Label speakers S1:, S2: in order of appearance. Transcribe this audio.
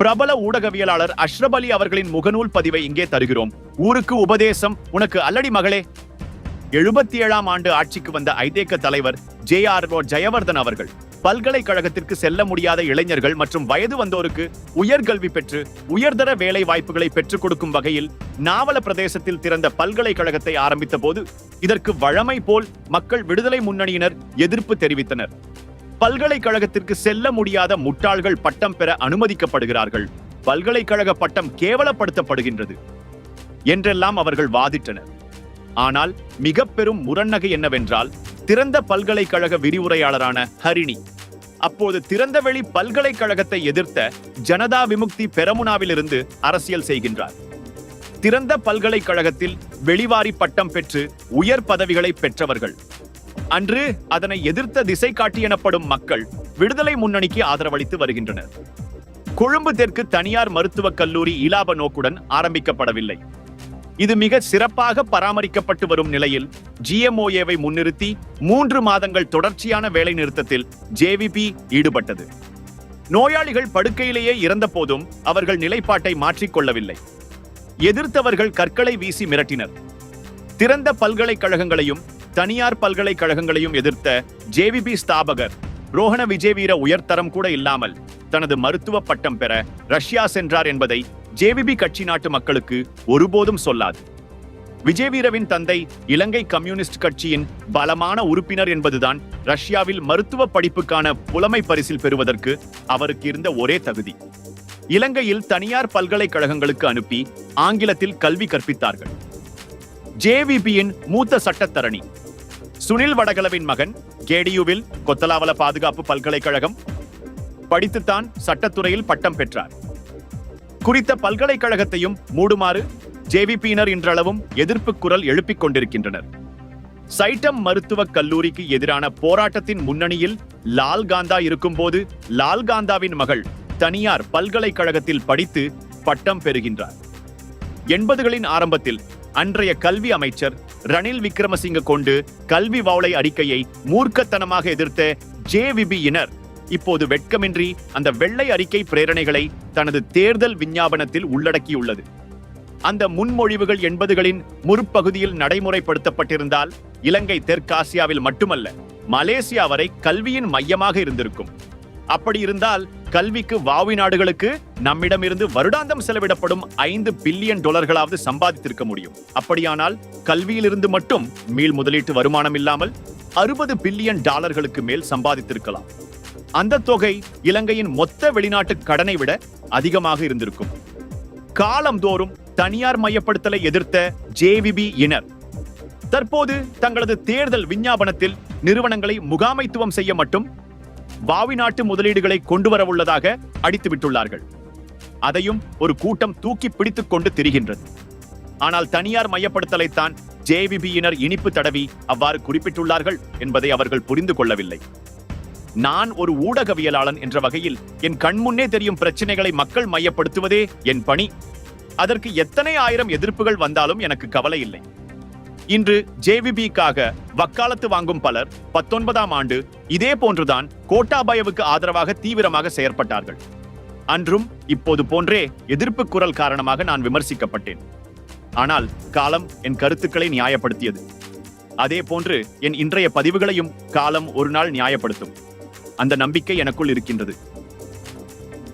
S1: பிரபல ஊடகவியலாளர் அஷ்ரப் அலி அவர்களின் முகநூல் பதிவை இங்கே தருகிறோம். ஊருக்கு உபதேசம் உனக்கு அல்லடி மகளே. எழுபத்தி ஏழாம் ஆண்டு ஆட்சிக்கு வந்த ஐதேக தலைவர் ஜே ஆர் ஓ ஜெயவர்தன் அவர்கள் பல்கலைக்கழகத்திற்கு செல்ல முடியாத இளைஞர்கள் மற்றும் வயது வந்தோருக்கு உயர்கல்வி பெற்று உயர்தர வேலை வாய்ப்புகளை பெற்றுக் கொடுக்கும் வகையில் நாவல பிரதேசத்தில் திறந்த பல்கலைக்கழகத்தை ஆரம்பித்த போது இதற்கு வழமை போல் மக்கள் விடுதலை முன்னணியினர் எதிர்ப்பு தெரிவித்தனர். பல்கலைக்கழகத்திற்கு செல்ல முடியாத முட்டாள்கள் பட்டம் பெற அனுமதிக்கப்படுகிறார்கள். பல்கலைக்கழக பட்டம் கேவலப்படுத்தப்படுகின்றது என்றெல்லாம் அவர்கள் வாதிட்டனர். ஆனால் மிக பெரும் முரண்நகை என்னவென்றால் திறந்த பல்கலைக்கழக விரிவுரையாளரான ஹரிணி. அப்போது திறந்தவெளி பல்கலைக்கழகத்தை எதிர்த்த ஜனதா விமுக்தி பெரமுனாவிலிருந்து அரசியல் செய்கின்றார். திறந்த பல்கலைக்கழகத்தில் வெளிவாரி பட்டம் பெற்று உயர் பதவிகளை பெற்றவர்கள். அன்று அதனை எதிர்த்த திசை காட்டி எனப்படும் மக்கள் விடுதலை முன்னணிக்கு ஆதரவளித்து வருகின்றனர். கொழும்பு தெற்கு தனியார் மருத்துவக் கல்லூரி இலாப நோக்குடன் ஆரம்பிக்கப்படவில்லை. இது மிக சிறப்பாக பராமரிக்கப்பட்டு வரும் நிலையில் ஜிஎம்ஓஏவை முன்னிறுத்தி மூன்று மாதங்கள் தொடர்ச்சியான வேலை நிறுத்தத்தில் ஜேவிபி ஈடுபட்டது. நோயாளிகள் படுக்கையிலேயே இறந்த போதும் அவர்கள் நிலைப்பாட்டை மாற்றிக்கொள்ளவில்லை. எதிர்த்தவர்கள் கற்களை வீசி மிரட்டினர். திறந்த பல்கலைக்கழகங்களையும் தனியார் பல்கலைக்கழகங்களையும் எதிர்த்த ஜேவிபி ஸ்தாபகர் ரோஹண விஜயவீர உயர்தரம் கூட இல்லாமல் தனது மருத்துவ பட்டம் பெற ரஷ்யா சென்றார் என்பதை ஜேவிபி கட்சி நாட்டு மக்களுக்கு ஒருபோதும் சொல்லாது. விஜயவீரவின் தந்தை இலங்கை கம்யூனிஸ்ட் கட்சியின் பலமான உறுப்பினர் என்பதுதான் ரஷ்யாவில் மருத்துவ படிப்புக்கான புலமை பரிசில் பெறுவதற்கு அவருக்கு இருந்த ஒரே தகுதி. இலங்கையில் தனியார் பல்கலைக்கழகங்களுக்கு அனுப்பி ஆங்கிலத்தில் கல்வி கற்பித்தார்கள். ஜேவிபியின் மூத்த சட்டத்தரணி. சுனில் வடகலவின் மகன் கேடியுவில் கொத்தலாவல பாதுகாப்பு பல்கலைக்கழகம் படித்துத்தான் சட்டத்துறையில் பட்டம் பெற்றார். குறித்த பல்கலைக்கழகத்தையும் மூடுமாறு ஜேவிபியினர் இன்றளவும் எதிர்ப்பு குரல் எழுப்பிக் கொண்டிருக்கின்றனர். சைட்டம் மருத்துவக் கல்லூரிக்கு எதிரான போராட்டத்தின் முன்னணியில் லால்காந்தா இருக்கும்போது லால்காந்தாவின் மகள் தனியார் பல்கலைக்கழகத்தில் படித்து பட்டம் பெறுகின்றார். எண்பதுகளின் ஆரம்பத்தில் அன்றைய கல்வி அமைச்சர் ரணில் விக்ரமசிங்க கொண்டு கல்வி வாவலை அறிக்கையை மூர்க்கத்தனமாக எதிர்த்த ஜேவிபியினர் இப்போது வெட்கமின்றி அந்த வெள்ளை அறிக்கை பிரேரணைகளை தனது தேர்தல் விஞ்ஞாபனத்தில் உள்ளடக்கியுள்ளது. அந்த முன்மொழிவுகள் எண்பதுகளின் முற்பகுதியில் நடைமுறைப்படுத்தப்பட்டிருந்தால் இலங்கை தெற்காசியாவில் மட்டுமல்ல மலேசியா வரை கல்வியின் மையமாக இருந்திருக்கும். அப்படி இருந்தால் கல்விக்கு வாவி நாடுகளுக்கு நம்மிடமிருந்து வருடாந்தம் செலவிடப்படும் ஐந்து பில்லியன் டாலர்களாவது சம்பாதித்திருக்க முடியும். அப்படியானால் கல்வியிலிருந்து மட்டும் மீள் முதலீட்டு வருமானம் இல்லாமல் அறுபது பில்லியன் டாலர்களுக்கு மேல் சம்பாதித்திருக்கலாம். அந்த தொகை இலங்கையின் மொத்த வெளிநாட்டு கடனை விட அதிகமாக இருந்திருக்கும். காலம்தோறும் தனியார் மையப்படுத்தலை எதிர்த்த ஜேவிபி இனர் தற்போது தங்களது தேர்தல் விஞ்ஞாபனத்தில் நிறுவனங்களை முகாமைத்துவம் செய்ய மட்டும் பாவி நாட்டு முதலீடுகளை கொண்டு வரவுள்ளதாக அடித்து விட்டுள்ளார்கள் அதையும் ஒரு கூட்டம் தூக்கி பிடித்துக் கொண்டு திரிகின்றது. ஆனால் தனியார் மையப்படுத்தலைத்தான் ஜேவிபியினர் இனிப்பு தடவி அவ்வாறு குறிப்பிட்டுள்ளார்கள் என்பதை அவர்கள் புரிந்து கொள்ளவில்லை. நான் ஒரு ஊடகவியலாளன் என்ற வகையில் என் கண்முன்னே தெரியும் பிரச்சனைகளை மக்கள் மையப்படுத்துவதே என் பணி. அதற்கு எத்தனை ஆயிரம் எதிர்ப்புகள் வந்தாலும் எனக்கு கவலை இல்லை. இன்று ஜேவிபிக்காக வக்காலத்து வாங்கும் பலர் பத்தொன்பதாம் ஆண்டு இதே போன்றுதான் கோட்டாபயவுக்கு ஆதரவாக தீவிரமாக செயற்பட்டார்கள். அன்றும் இப்போது போன்றே எதிர்ப்பு குரல் காரணமாக நான் விமர்சிக்கப்பட்டேன். ஆனால் காலம் என் கருத்துக்களை நியாயப்படுத்தியது. அதே போன்று என் இன்றைய பதிவுகளையும் காலம் ஒரு நாள் நியாயப்படுத்தும். அந்த நம்பிக்கை எனக்குள் இருக்கின்றது.